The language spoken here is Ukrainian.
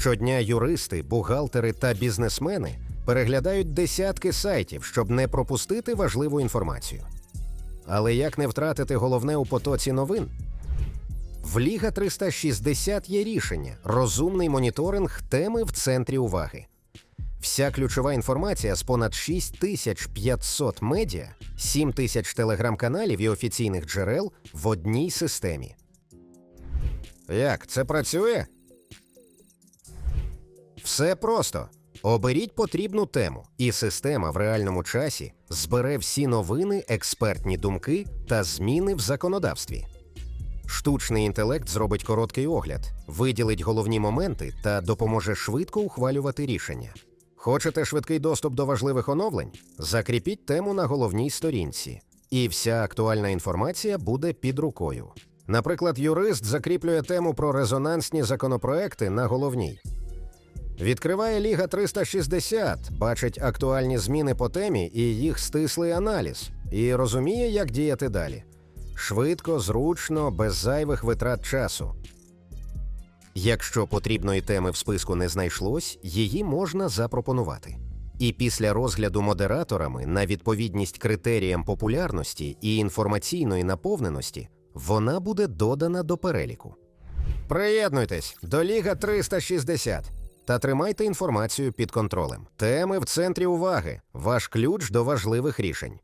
Щодня юристи, бухгалтери та бізнесмени переглядають десятки сайтів, щоб не пропустити важливу інформацію. Але як не втратити головне у потоці новин? В Ліга 360 є рішення розумний моніторинг теми в центрі уваги. Вся ключова інформація з понад 6500 медіа, 7 тисяч телеграм-каналів і офіційних джерел в одній системі. Як це працює? Все просто. Оберіть потрібну тему, і система в реальному часі збере всі новини, експертні думки та зміни в законодавстві. Штучний інтелект зробить короткий огляд, виділить головні моменти та допоможе швидко ухвалювати рішення. Хочете швидкий доступ до важливих оновлень? Закріпіть тему на головній сторінці, і вся актуальна інформація буде під рукою. Наприклад, юрист закріплює тему про резонансні законопроекти на головній. Відкриває Ліга 360, бачить актуальні зміни по темі і їх стислий аналіз, і розуміє, як діяти далі. Швидко, зручно, без зайвих витрат часу. Якщо потрібної теми в списку не знайшлось, її можна запропонувати. І після розгляду модераторами на відповідність критеріям популярності і інформаційної наповненості вона буде додана до переліку. Приєднуйтесь до Ліга 360 та тримайте інформацію під контролем. Теми в центрі уваги. Ваш ключ до важливих рішень.